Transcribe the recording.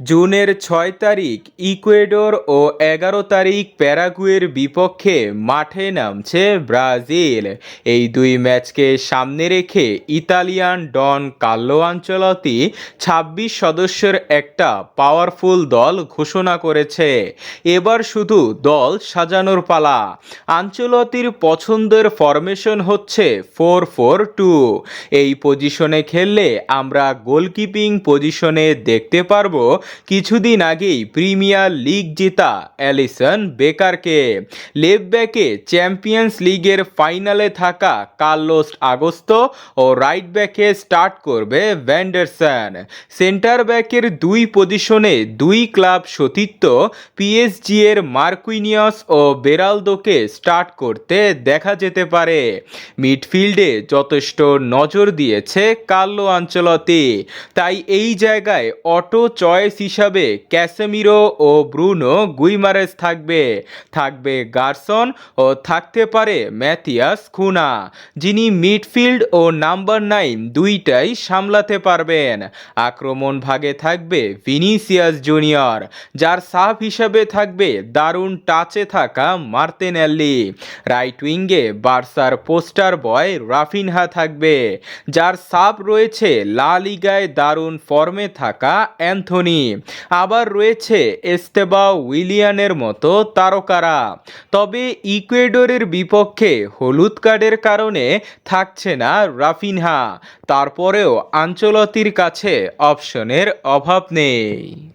জুনের ছয় তারিখ ইকুয়েডর ও এগারো তারিখ প্যারাগুয়ের বিপক্ষে মাঠে নামছে ব্রাজিল। এই দুই ম্যাচকে সামনে রেখে ইতালিয়ান ডন কাল্লো আঞ্চলতি ছাব্বিশ সদস্যের একটা পাওয়ারফুল দল ঘোষণা করেছে। এবার শুধু দল সাজানোর পালা। আঞ্চলতির পছন্দের ফরমেশন হচ্ছে ফোর ফোর টু। এই পজিশনে খেললে আমরা গোলকিপিং পজিশনে দেখতে পারব কিছুদিন আগেই প্রিমিয়ার লিগ জেতা অ্যালিসন বেকারকে। লেফট ব্যাকে চ্যাম্পিয়ন্স লিগের ফাইনালে থাকা কার্লোস আগস্ত ও রাইট ব্যাকে স্টার্ট করবে ভ্যান্ডারসন। সেন্টার ব্যাকের দুই পজিশনে দুই ক্লাব সতীর্থ পিএসজি এর মার্কুইনিয়াস ও বেরালদোকে স্টার্ট করতে দেখা যেতে পারে। মিডফিল্ডে যথেষ্ট নজর দিয়েছে কার্লো আঞ্চলতি। তাই এই জায়গায় অটো চয়েস হিসাবে ক্যাসেমিরো ও ব্রুনো গুইমারেস থাকবে। থাকবে গার্সন ও থাকতে পারে ম্যাথিয়াস খুনা, যিনি মিডফিল্ড ও নাম্বার নাইন দুইটাই সামলাতে পারবেন। আক্রমণ ভাগে থাকবে ভিনিসিয়াস জুনিয়র, যার সাব হিসাবে থাকবে দারুণ টাচে থাকা মার্তেনেল্লি রাইট উইঙ্গে বার্সার পোস্টার বয় রাফিনহা থাকবে, যার সাব রয়েছে লা লিগায় দারুণ ফর্মে থাকা অ্যান্থনি। আবার রয়েছে এস্তেবা উইলিয়ানের মতো তারকারা। তবে ইকুয়েডরের বিপক্ষে হলুদ কার্ডের কারণে থাকছে না রাফিনহা। তারপরেও আঞ্চলতির কাছে অপশনের অভাব নেই।